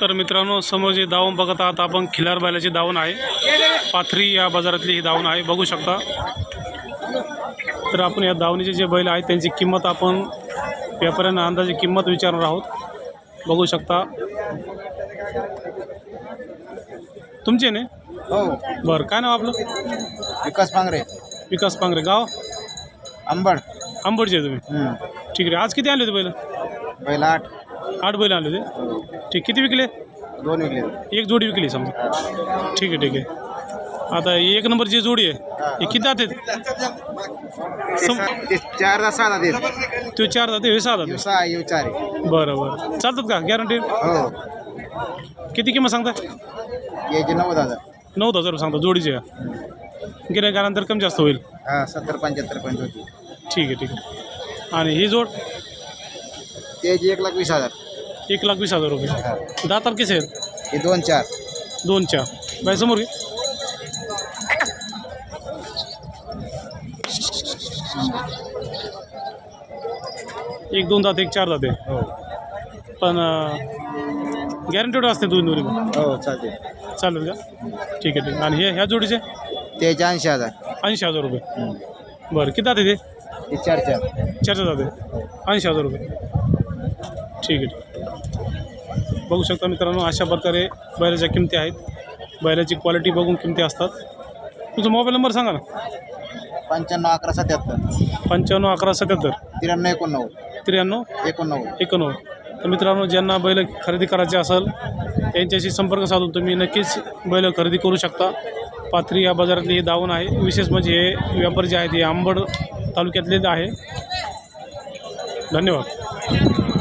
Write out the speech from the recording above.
तर मित्रांनो समोर जे दावण बघत आहात आपण खिलार बैलाची दावण आहे. पाथरी या बाजारातली ही दावण आहे. बघू शकता. तर आपण या दावणीचे जे बैल आहेत त्यांची किंमत आपण व्यापाऱ्यांना अंदाजे किंमत विचारणार आहोत. बघू शकता. तुमचे ने? हो. बरं काय नाव आपलं? विकास पांगरे. विकास पांगरे गाव? अंबड. आंबडचे तुम्ही. ठीक आहे. आज किती आणले होते बैल? पहिला आठ. आठ बैल आणले होते. ठीक किती विकले? दोन विकले. एक जोडी विकली समजा. ठीक आहे ठीक आहे. आता एक नंबर जी जोडी आहे. हे. किती जाते ते चार तास सहा देत तो चार जाते हे सहा जाते सहा येऊ चार आहे. बरं बरं. चालतात का? गॅरंटी हो. किती किंमत सांगता याचे नव्वद हजार. नऊ हजार रुपये सांगता जोडीचे गिरायकानंतर कमी जास्त होईल. हा सत्तर पंच्याहत्तर होती ठीक आहे ठीक आहे. आणि ही जोड? त्याची एक लाख वीस हजार. एक लाख वीस हजार रुपये. हा. दातार कसे आहेत? हे दोन चार. दोन चार. बाय समोर घे. एक दोन दात एक चार दाते हो. पण गॅरंटेड असते दोन दोन्ही? हो चालते चालेल का? ठीक आहे ठीक आहे. आणि हे ह्या जोडीचे? त्याचे ऐंशी हजार. ऐंशी हजार रुपये. बरं किती दाते ते हे? चार चार. चारशे जाते ऐंशी हजार रुपये. ठीक आहे ठीक. बघू शकता मित्रांनो अशा प्रकारे बैलाच्या किमती आहेत. बैलाची क्वालिटी बघून किमती असतात. तुमचा मोबाईल नंबर सांगा ना. पंच्याण्णव अकरा सत्याहत्तर. पंच्याण्णव अकरा सत्याहत्तर. त्र्याण्णव एकोणनव्वद. त्र्याण्णव एकोणनव्वद. एकोणनव्वद. तर मित्रांनो ज्यांना बैल खरेदी करायचे असेल त्यांच्याशी संपर्क साधून तुम्ही नक्कीच बैल खरेदी करू शकता. पाथरी या बाजारातली ही दावण आहे. विशेष म्हणजे हे व्यापारी जे आहेत हे आंबड तालुक्यातले आहे. धन्यवाद.